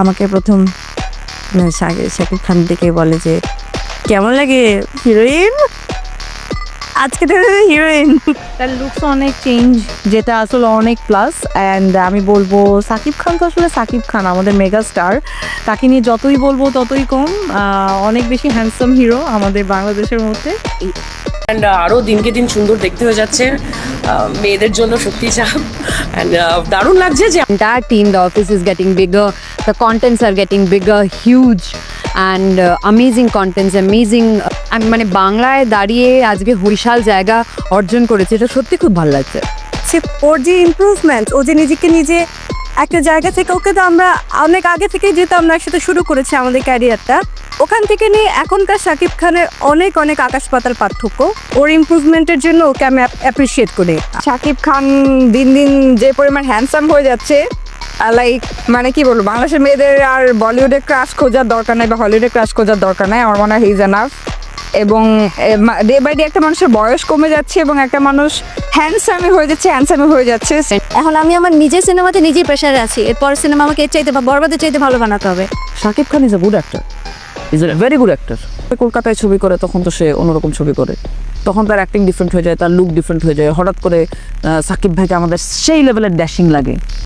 আমাকে প্রথম মানে শাকিব খান দেখে বলে যে কেমন লাগে হিরোইন? আজকে তো হিরোইন। তার লুকস অনেক চেঞ্জ যেটা আসলে অনেক প্লাস অ্যান্ড আমি বলব সাকিব খান তো আসলে সাকিব খান আমাদের মেগা স্টার তাকে নিয়ে যতই বলব ততই কম অনেক বেশি হ্যান্ডসাম হিরো আমাদের বাংলাদেশের মধ্যে। অ্যান্ড আরও দিনকে দিন সুন্দর দেখতে হয়ে যাচ্ছে। মেয়েদের জন্য সত্যি চাপ দারুণ লাগছে যে entire team the office is getting bigger the contents R getting bigger huge and amazing contents amazing আমি মানে বাংলায় দাঁড়িয়ে আজকে বিশাল জায়গা অর্জন করেছে এটা সত্যি খুব ভালো লাগছে। সে ওর যে ইম্প্রুভমেন্ট ও যে নিজেকে নিজে একটা জায়গা থেকে ওকে তো আমরা অনেক আগে থেকে যেহেতু আমরা একসাথে শুরু করেছি আমাদের ক্যারিয়ারটা। ওখান থেকে নিয়ে এখনকার শাকিব খানের অনেক অনেক আকাশ পাতার পার্থক্য। ওর ইমপ্রুভমেন্টের জন্য ওকে আমি অ্যাপ্রিসিয়েট করি। শাকিব খান দিন দিন যে পরিমাণ হ্যান্ডসাম হয়ে যাচ্ছে লাইক মানে কি বলব, বাংলাদেশের মেয়েদের আর বলিউডে ক্রাশ খোঁজার দরকার নাই বা হলিউডে ক্রাশ খোঁজার দরকার নাই, আমার মনে হয় হিজ এনাফ এবং ডে বাই ডে একটা মানুষের বয়স কমে যাচ্ছে এবং একটা মানুষ হ্যান্ডসামই হয়ে যাচ্ছে হ্যান্ডসামই হয়ে যাচ্ছে। এখন আমি আমার নিজের সিনেমাতে নিজেই প্রেশারে আছি। এরপর সিনেমা আমাকে এর চাইতে বা বরবাদের চাইতে ভালো বানাতে হবে। Shakib Khan is a good actor is a very good actor কলকাতায় ছবি করে তখন তো সে অন্যরকম ছবি করে। তখন তার অ্যাক্টিং ডিফারেন্ট হয়ে যায় তার লুক ডিফারেন্ট হয়ে যায়। হঠাৎ করে সাকিব ভাইকে আমাদের সেই লেভেলের ড্যাশিং লাগে।